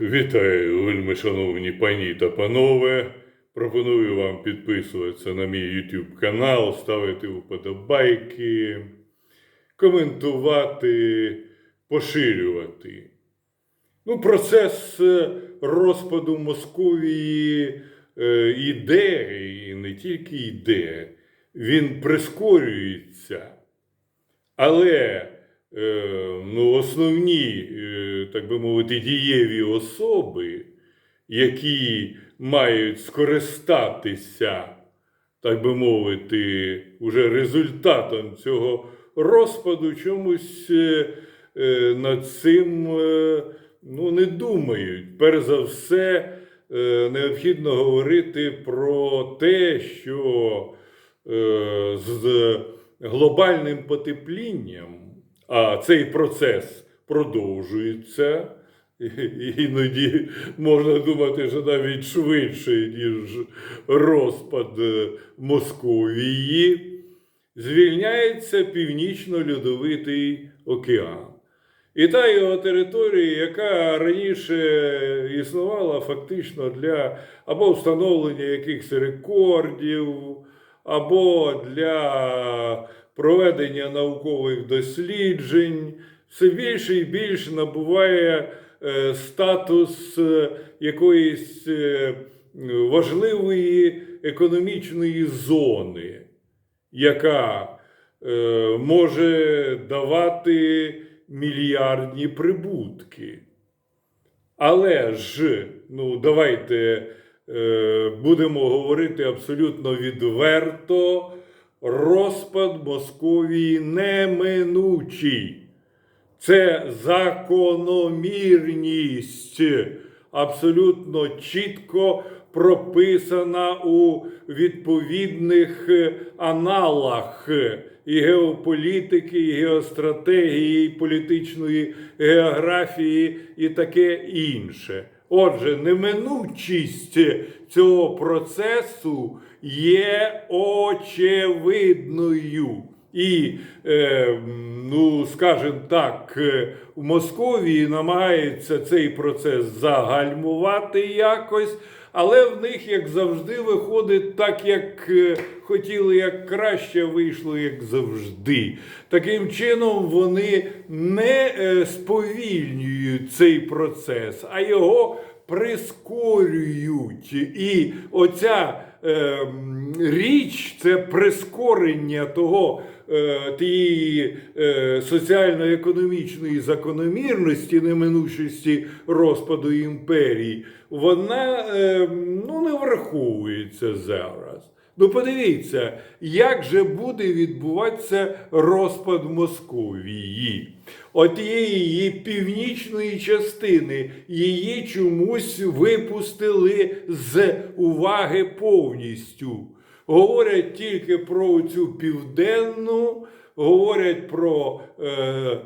Вітаю, вельми шановні пані та панове. Пропоную вам підписуватися на мій YouTube канал, ставити вподобайки, коментувати, поширювати. Ну, процес е, розпаду Московії е, іде, і не тільки йде, він прискорюється. Але е, ну, основні, е, так би мовити, дієві особи, які мають скористатися, так би мовити, уже результатом цього розпаду, чомусь е, е, над цим е, ну, не думають. Перш за все, необхідно говорити про те, що з глобальним потеплінням, а цей процес продовжується. Іноді можна думати, що навіть швидше, ніж розпад е, Московії, звільняється Північно-Льодовитий океан. І та його територія, яка раніше існувала фактично для або встановлення якихось рекордів, або для проведення наукових досліджень, все більше і більше набуває е, статус е, якоїсь е, важливої економічної зони, яка може давати мільярдні прибутки. Але ж, ну, давайте будемо говорити абсолютно відверто, розпад Московії неминучий. Це закономірність, абсолютно чітко прописана у відповідних е, аналах і геополітики, і геостратегії, і політичної географії, і таке інше. Отже, неминучість цього процесу є очевидною. І, е, ну, скажімо так, е, в Московії намагається цей процес загальмувати якось, але в них, як завжди, виходить так, як е, хотіли, як краще вийшло, як завжди. Таким чином, вони не сповільнюють цей процес, а його прискорюють. І оця е, річ це прискорення того. е, Тієї е, соціально-економічної закономірності, неминучості розпаду імперії, вона е, ну, не враховується зараз. Ну, подивіться, як же буде відбуватися розпад Московії. От її північної частини її чомусь випустили з уваги повністю. Говорять тільки про цю південну, говорять про е,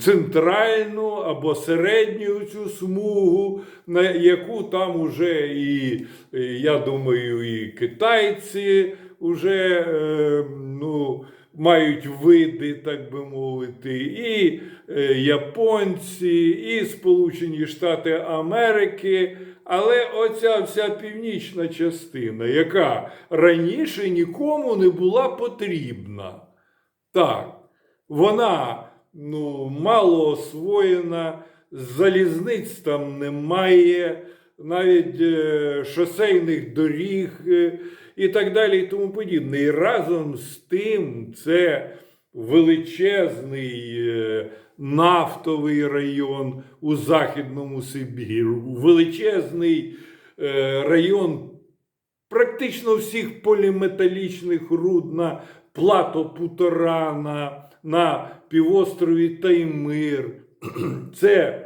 центральну або середню цю смугу, на яку там уже і, е, я думаю, і китайці вже е, ну, мають види, так би мовити, і е, японці, і Сполучені Штати Америки. Але оця вся північна частина, яка раніше нікому не була потрібна. Так, вона ну, мало освоєна, залізниць там немає, навіть е, шосейних доріг е, і так далі, і тому подібне. І разом з тим це величезний е, нафтовий район у Західному Сибіру, величезний е, район практично всіх поліметалічних руд на плато Путорана, на півострові Таймир. Це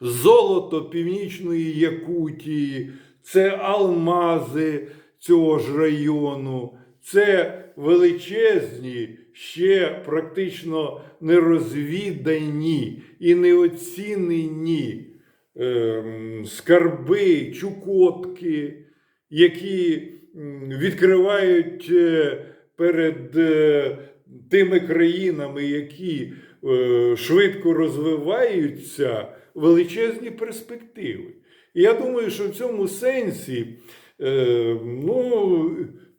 золото Північної Якутії, це алмази цього ж району, це величезні, ще практично нерозвідані і неоцінені ем, скарби, чукотки, які відкривають е, перед е, тими країнами, які е, швидко розвиваються величезні перспективи. І я думаю, що в цьому сенсі е, ну,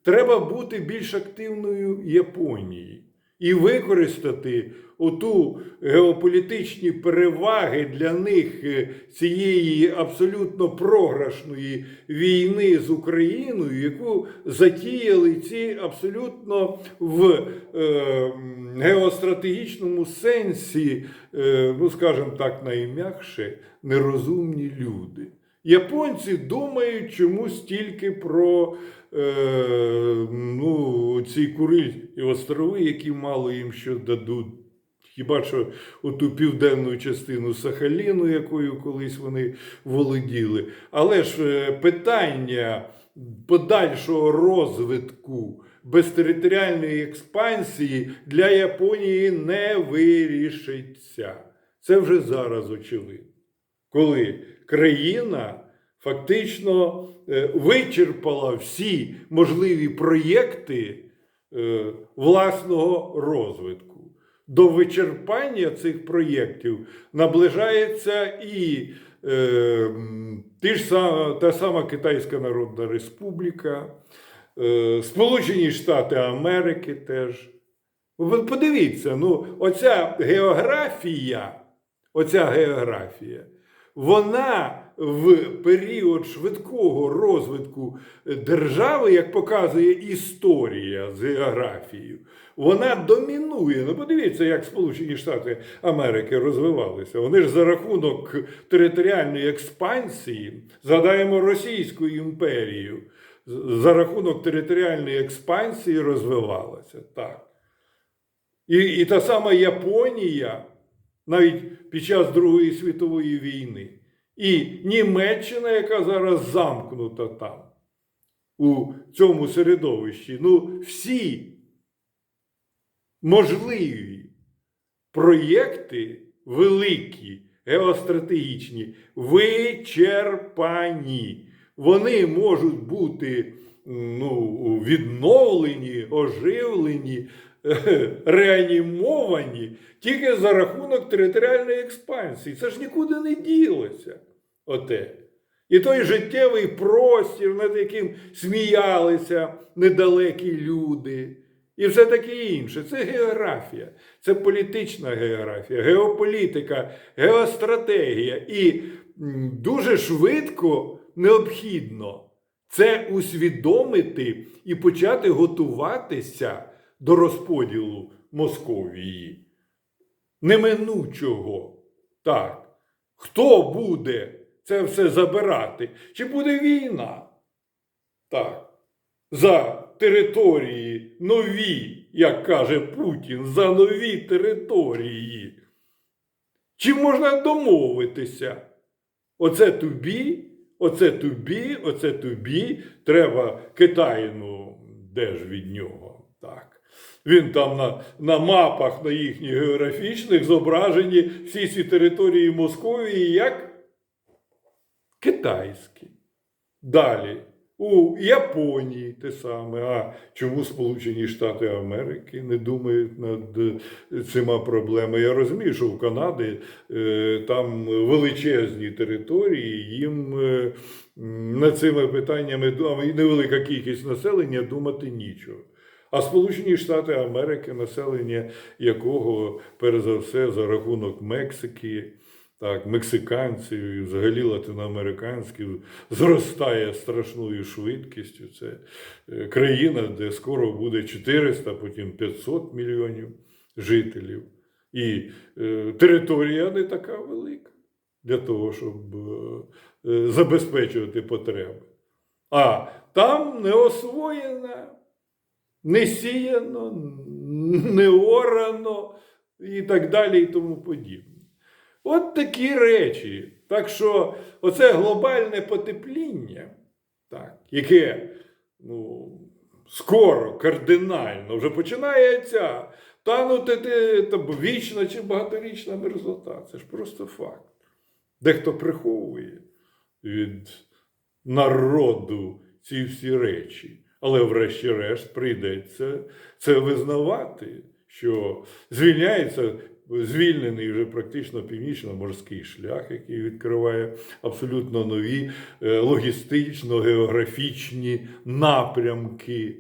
треба бути більш активною Японії і використати оту геополітичні переваги для них е, цієї абсолютно програшної війни з Україною, яку затіяли ці абсолютно в е, геостратегічному сенсі, е, ну скажімо так, найм'якше, нерозумні люди. Японці думають чомусь тільки про е, ну, ці Курильські острови, які мало їм що дадуть. Хіба що оту південну частину Сахаліну, якою колись вони володіли. Але ж е, питання подальшого розвитку без територіальної експансії для Японії не вирішиться. Це вже зараз очевидно. Коли країна фактично е, вичерпала всі можливі проєкти е, власного розвитку. До вичерпання цих проєктів наближається і е, сама, та сама Китайська Народна Республіка, е, Сполучені Штати Америки теж. Ви подивіться, ну, оця географія, оця географія, вона в період швидкого розвитку держави, як показує історія з географією, вона домінує. Ну, подивіться, як Сполучені Штати Америки розвивалися. Вони ж за рахунок територіальної експансії, згадаємо Російську імперію, за рахунок територіальної експансії розвивалася. Так. І, і та сама Японія навіть під час Другої світової війни, і Німеччина, яка зараз замкнута там, у цьому середовищі, ну, всі можливі проєкти великі, геостратегічні, вичерпані. Вони можуть бути ну, відновлені, оживлені, реанімовані тільки за рахунок територіальної експансії. Це ж нікуди не ділося. Оте. І той життєвий простір, над яким сміялися недалекі люди, і все таке інше. Це географія, це політична географія, геополітика, геостратегія. І дуже швидко необхідно це усвідомити і почати готуватися до розподілу Московії. Неминучого. Так. Хто буде це все забирати? Чи буде війна? Так. За території нові, як каже Путін, за нові території. Чи можна домовитися? Оце тобі, оце тобі, оце тобі. Треба Китай, ну, де ж від нього? Так. Він там на, на мапах на їхніх географічних зображені всі ці території Московії як китайські. Далі. У Японії те саме. А чому Сполучені Штати Америки не думають над цими проблемами? Я розумію, що в Канаді е, там величезні території, їм е, над цими питаннями і невелика кількість населення думати нічого. А Сполучені Штати Америки, населення якого, перш за все, за рахунок Мексики, так, мексиканців і взагалі латиноамериканських зростає страшною швидкістю. Це е, країна, де скоро буде 400, потім 500 мільйонів жителів. І е, територія не така велика для того, щоб е, е, забезпечувати потреби. А там не освоєна, не сіяно, не орано і так далі, і тому подібне. От такі речі. Так що оце глобальне потепління, так, яке ну, скоро, кардинально вже починається танути те- вічна чи багаторічна мерзота. Це ж просто факт. Дехто приховує від народу ці всі речі. Але врешті-решт прийдеться це визнавати, що звільняється звільнений вже практично північно-морський шлях, який відкриває абсолютно нові е, логістично-географічні напрямки.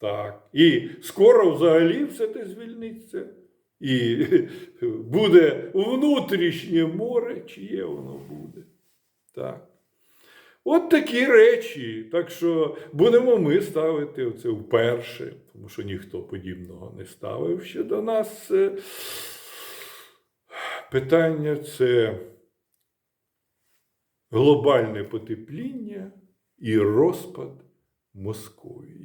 Так. І скоро взагалі все те звільниться. І буде внутрішнє море, чиє воно буде. Так. От такі речі. Так що будемо ми ставити це вперше, тому що ніхто подібного не ставив ще до нас. Е, Питання це глобальне потепління і розпад Московії.